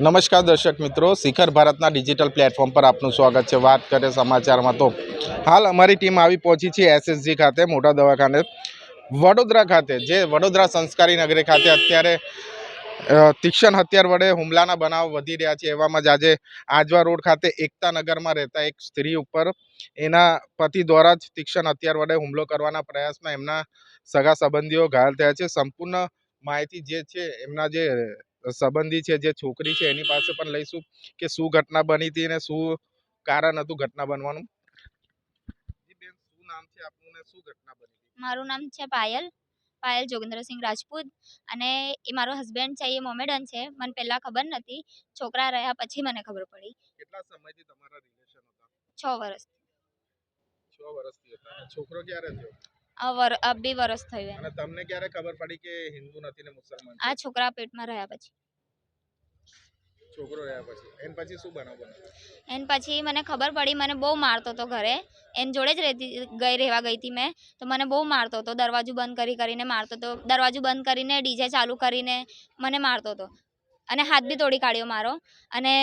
નમસ્કાર દર્શક મિત્રો, શિખર ભારતના ડિજિટલ પ્લેટફોર્મ પર આપનું સ્વાગત છે. વાત કરીએ સમાચારમાં તો હાલ અમારી ટીમ આવી પહોંચી છે એસએસજી ખાતે, મોટા દવાખાને. વડોદરા ખાતે, જે વડોદરા સંસ્કારી નગરી ખાતે અત્યારે તીક્ષણ હત્યાર વડે હુમલાના બનાવ વધી રહ્યા છે. એવામાં જ આજે આજવા રોડ ખાતે એકતા નગરમાં રહેતા એક સ્ત્રી ઉપર એના પતિ દ્વારા જ તીક્ષણ હત્યાર વડે હુમલો કરવાના પ્રયાસમાં એમના સગા સંબંધીઓ ઘાયલ થયા છે. સંપૂર્ણ માહિતી જે છે, એમના જે સંબંધી છે જે છોકરી છે એની પાસે પણ લઈશું કે શું ઘટના બની હતી અને શું કારણ હતું ઘટના બનવાનું. બેન શું નામ છે આપનું ને શું ઘટના બની મારું નામ છે પાયલ. પાયલ જોગેન્દ્રસિંહ રાજપૂત અને એ મારો હસબન્ડ છે એ મોમેડન છે. મને પહેલાં ખબર નથી છોકરા રહ્યા પછી મને ખબર પડી. કેટલા સમયથી તમારા રિલેશન હતા? છ વર્ષ. છ વર્ષથી હતા. છોકરો ક્યારે થયો આ બે વર્ષ થયું અને તમને ક્યારે ખબર પડી કે હિન્દુ નથી ને મુસલમાન આ છોકરા પેટમાં રહ્યા પછી. છોકરો રહ્યા પછી. એન પછી શું બનાવ બન્યો એન પછી મને ખબર પડી મને બહુ મારતો હતો ઘરે. એન જોડે જ રહેતી ગઈ રહેવા ગઈ હતી મેં. તો મને બહુ મારતો હતો દરવાજો બંધ કરી કરીને મારતો હતો દરવાજો બંધ કરીને ડીજે ચાલુ કરીને મને મારતો હતો અને હાથ બી તોડી કાઢ્યો મારો. અને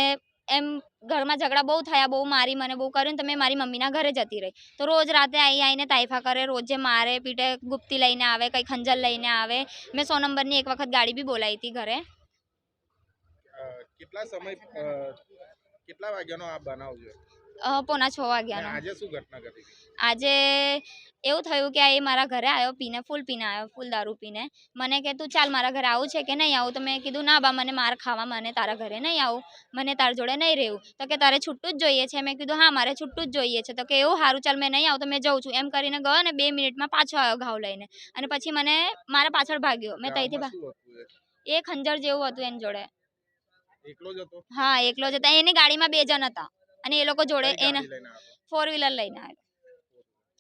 એમ ઘરમાં ઝઘડા બહુ થયા, બહુ મારી મને બહુ કર્યું ને તો મેં મારી મમ્મીના ઘરે જતી રહી. તો રોજ રાતે આવી આવીને તાઇફા કરે, રોજે મારે પીટે ગુપ્તી લઈને આવે, કંઈ ખંજર લઈને આવે. મેં સો નંબરની એક વખત ગાડી બી બોલાવી હતી ઘરે. કેટલા સમય કેટલા વાગ્યાનો આ બનાવ પોણા છ વાગ્યાનો. આજે શું ઘટના ઘટી આજે એવું થયું કે આ એ મારા ઘરે આવ્યો પીને ફૂલ પીને આવ્યો ફૂલ દારૂ પીને. મને કે તું ચાલ મારા ઘરે આવું છે કે નહીં આવું? તો મેં કીધું ના બા મને માર ખાવા મને તારા ઘરે નહીં આવું. મને તાર જોડે નહીં રહેવું. તો કે તારે છૂટું જ જોઈએ છે. મેં કીધું હા મારે છૂટું જ જોઈએ છે. તો કે એવું સારું ચાલ મેં નહીં આવું તો મેં જઉં છું. એમ કરીને ગયો ને બે મિનિટમાં પાછો આવ્યો ઘાવ લઈને. અને પછી મને મારા પાછળ ભાગ્યો. મેં ત્યાંથી એ? એ ખંજર જેવું હતું એની જોડે. એકલો જ હતો? હા એકલો જ હતા. એની ગાડીમાં બે જણ હતા. અને એ લોકો જોડે એને? ફોર વ્હીલર લઈને આવ્યો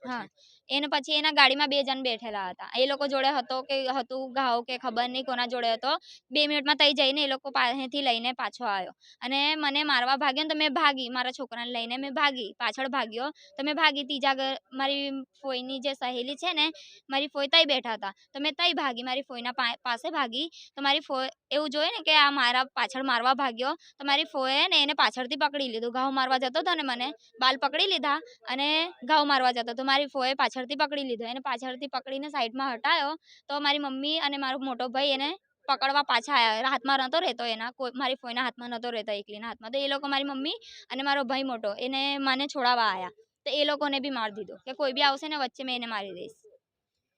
હા. એને પછી એના ગાડીમાં બે જણ બેઠેલા હતા. એ લોકો જોડે હતો કે હતું ઘાવ કે ખબર નહીં કોના જોડે હતો. બે મિનિટમાં તઈ જઈને એ લોકો પાસેથી લઈને પાછો આવ્યો. અને મને મારવા ભાગ્યો ને તો મેં ભાગી. મારા છોકરાને લઈને મેં ભાગી. પાછળ ભાગ્યો. તો મેં ભાગી. ત્રીજા ઘર મારી ફોઈની જે સહેલી છે ને, મારી ફોઈ તઈ બેઠા હતા. તો મેં તઈ ભાગી. મારી ફોઈના પાસે ભાગી. તો મારી ફોઈ એવું જોઈએ ને કે આ મારા પાછળ મારવા ભાગ્યો. તો મારી ફોએ ને એને પાછળથી પકડી લીધું. ઘાવ મારવા જતો હતો ને મને, બાલ પકડી લીધા અને ઘાવ મારવા જતો તો મારી ફોએ પાછળથી પકડી લીધો. એને પાછળથી પકડીને સાઈડમાં હટાયો તો મારી મમ્મી અને મારો મોટો ભાઈ એને પકડવા પાછા આવ્યા હાથમાં નહોતો રહેતો એના. કોઈ મારી ફોઈના હાથમાં નહોતો રહેતો એકલીના હાથમાં. તો એ લોકો મારી મમ્મી અને મારો ભાઈ મોટો એને મને છોડાવવા આવ્યા તો એ લોકોને બી મારી દીધો કે કોઈ બી આવશે ને વચ્ચે મેં એને મારી દઈશ.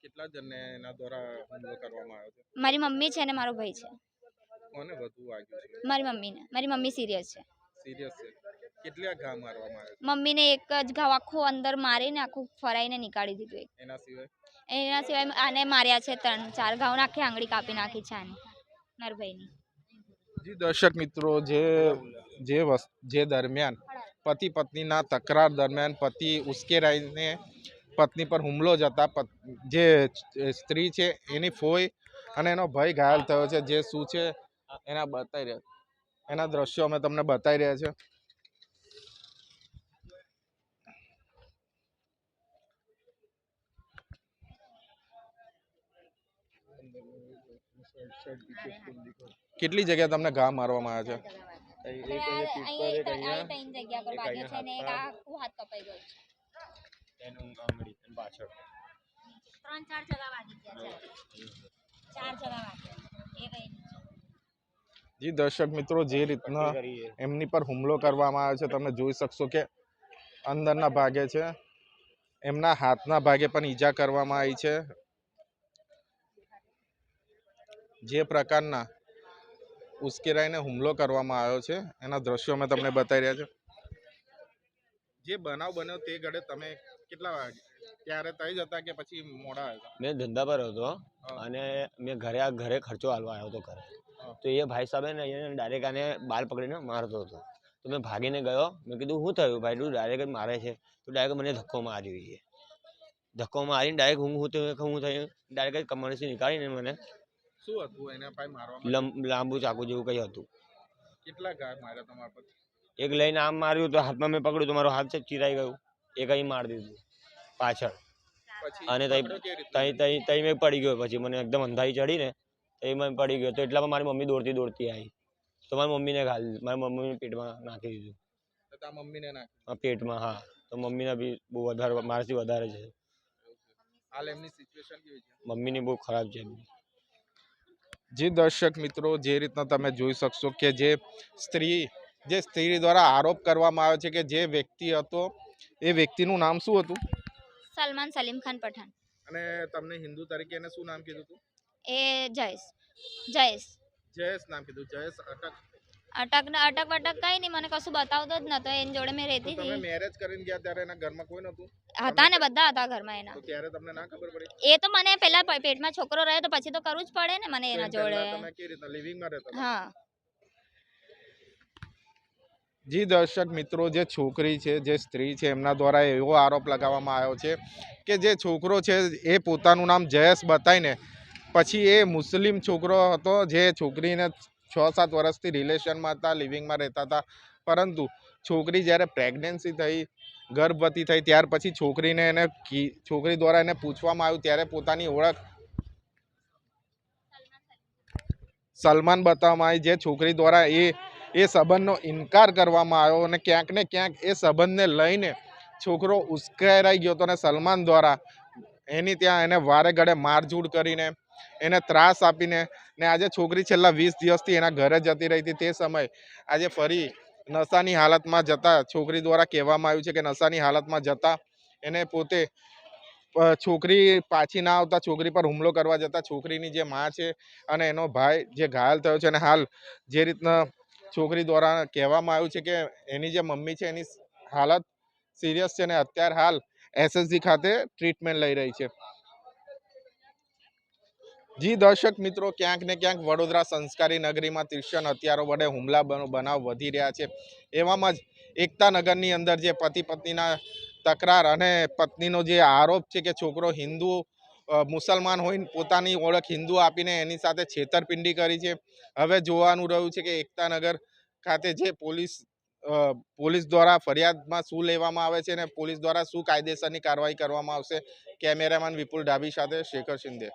કેટલા જણને એના દ્વારા હુમલો કરવામાં આવ્યો છે? મારી મમ્મી છે અને મારો ભાઈ છે. કોને વધુ વાગ્યું છે? મારી મમ્મીને. મારી મમ્મી સિરિયસ છે. સિરિયસ છે. કેટલા ઘા મારવામાં આવ્યા મમ્મીને એક જ ઘા આખું અંદર મારીને આખું ફરાઈને નીકાળી દીધું એક. એના સિવાય? એના સિવાય આને માર્યા છે ત્રણ ચાર ઘાવ આખી આંગળી કાપી નાખી છે આને મારા ભાઈની જી દર્શક મિત્રો જે જે જે દરમિયાન પતિ પત્નીના તકરાર દરમિયાન પતિ ઉશ્કેરાઈને પત્ની પર હુમલો જતા જે સ્ત્રી છે એની ફોઈ અને એનો ભય ઘાયલ થયો છે. જે શું છે એના બતાવી રહ્યા એના દ્રશ્યો અમે તમને બતાવી રહ્યા છે કેટલી જગ્યાએ તમને ઘા મારવામાં આવ્યા છે ત્રણ જગ્યા પર વાગ્યો છે ને એક આખું હાથ કપાઈ ગયો છે ત્રણ ચાર જગા વાગી ગયા છે જગ્યા તમને ઘા મારવામાં આવે છે? જી દર્શક મિત્રો જે રીતના એમની પર હુમલો કરવામાં આવ્યો છે તમે જોઈ શકશો કે અંદરના ભાગે છે. એમના હાથના ભાગે પણ ઈજા કરવામાં આવી છે. જે પ્રકારના ઉશ્કેરાઈને હુમલો કરવામાં આવ્યો છે એના દ્રશ્યો અમે તમને બતાવી રહ્યા છે જે બનાવ બન્યો તે ઘડે તમે કેટલા વાગે? ત્યારે તઈ જતા કે પછી મોડા આવ્યા મેં ધંધા પર હતો અને મેં ઘરે આ ઘરે ખર્ચો હાલવા આવ્યો હતો ઘરે. તો એ ભાઈ સાહેબે ને અહીંયા ડાયરેક્ટ આને બાલ પકડીને મારતો હતો. તો મેં ભાગીને ગયો મેં કીધું શું થયું ભાઈ? તું ડાયરેક્ટ મારે છે. તો ડાયરેક્ટ મને ધક્કો માર્યો છે. ધક્કો મારીને ડાયરેક્ટ હું હું હું થયું ડાયરેક્ટ કમરથી નીકાળીને મને શું હતું? એના ભાઈ મારવામાં લાંબુ ચાકુ જેવું કંઈ હતું. કેટલા ઘા માર્યા તમારા પર? એક લઈને આમ માર્યું તો હાથમાં મેં પકડ્યું તો મારો હાથ છે ચીરાઈ ગયું. એક અહીં મારી દીધું. પાછળ. અને તઈ- મેં પડી ગયો. પછી મને એકદમ અંધારી ચડી ને મેં પડી ગયો. તો એટલામાં મારી મમ્મી દોડતી દોડતી આવી. તો મારી મમ્મીને ઘાલ મારી મમ્મીને પેટમાં નાખી દીધું. તારા મમ્મીને નાખી પેટમાં હા. તો મમ્મીને બી બહુ વધારે મારાથી વધારે છે. હાલ એમની સિચ્યુએશન કેવી છે? મમ્મીની બહુ ખરાબ છે એમની. જી દર્શક મિત્રો જે રીતના તમે જોઈ શકશો કે જે સ્ત્રી જે સ્ત્રી દ્વારા આરોપ કરવામાં આવ્યો છે કે જે વ્યક્તિ હતો એ વ્યક્તિનું નામ શું હતું? સલમાન સલીમ ખાન પઠાણ. અને તમને હિન્દુ તરીકે એને શું નામ કીધું હતું? એ જયેશ જયેશ. જયેશ નામ કીધું જયેશ અટક. અટક ને અટક વટક કઈ નહીં મને કશું બતાવતો જ નતો એની જોડે મેં રહેતી હતી. મેરેજ કરીને ગયા ત્યારે એના ઘરમાં કોઈ નતું હતા ને બધા હતા ઘરમાં એના. ત્યારે તમને ના ખબર પડી? એ તો મને પેલા પેટમાં છોકરો રહ્યો તો પછી તો કરવું જ પડે ને મને એના જોડે. તમે કેવી રીતના લિવિંગમાં રહેતા હા. જી દર્શક મિત્રો જે છોકરી છે જે સ્ત્રી છે એમના દ્વારા એવો આરોપ લગાવવામાં આવ્યો છે કે જે છોકરો છે એ પોતાનું નામ જયેશ બતાવીને પછી એ મુસ્લિમ છોકરો હતો જે છોકરીને છ સાત વર્ષથી રિલેશનમાં હતા લિવિંગમાં રહેતા હતા. પરંતુ છોકરી જ્યારે પ્રેગ્નન્સી થઈ ગર્ભવતી થઈ ત્યાર પછી છોકરીને એને છોકરી દ્વારા એને પૂછવામાં આવ્યું, ત્યારે પોતાની ઓળખ સલમાન બતાવવામાં આવી, જે છોકરી દ્વારા એ એ સંબંધનો ઇનકાર કરવામાં આવ્યો અને ક્યાંક ને ક્યાંક એ સંબંધને લઈને છોકરો ઉશ્કેરાઈ ગયો હતો અને સલમાન દ્વારા એની ત્યાં એને વારે ઘડે મારઝૂડ કરીને એને ત્રાસ આપીને ને આજે છોકરી છેલ્લા વીસ દિવસથી એના ઘરે જતી રહી હતી. તે સમયે આજે ફરી નશાની હાલતમાં જતા છોકરી દ્વારા કહેવામાં આવ્યું છે કે નશાની હાલતમાં જતા એને પોતે છોકરી પાછી ના આવતા છોકરી પર હુમલો કરવા જતા છોકરીની જે માં છે અને એનો ભાઈ જે ઘાયલ થયો છે અને હાલ જે રીતના છોકરી દ્વારા કહેવામાં આવ્યું છે કે એની જે મમ્મી છે એની હાલત સિરિયસ છે અને અત્યારે હાલ એસએસજી ખાતે ટ્રીટમેન્ટ લઈ રહી છે. જી, દર્શક મિત્રો, ક્યાંક ને ક્યાંક વડોદરા સંસ્કારી નગરીમાં તીર્ષણ હથિયારો વડે હુમલા બનાવ વધી રહ્યા છે. એવામાં જ એકતા નગરની અંદર જે પતિ પત્નીના તકરાર અને પત્નીનો જે આરોપ છે કે છોકરો હિન્દુ મુસલમાન હોય પોતાની ઓળખ હિન્દુ આપીને એની સાથે છેતરપિંડી કરી છે. હવે જોવાનું રહ્યું છે કે એકતાનગર ખાતે જે પોલીસ પોલીસ દ્વારા ફરિયાદમાં શું લેવામાં આવે છે અને પોલીસ દ્વારા શું કાયદેસરની કાર્યવાહી કરવામાં આવશે? કેમેરામેન વિપુલ ડાબી સાથે શેખર શિંદે.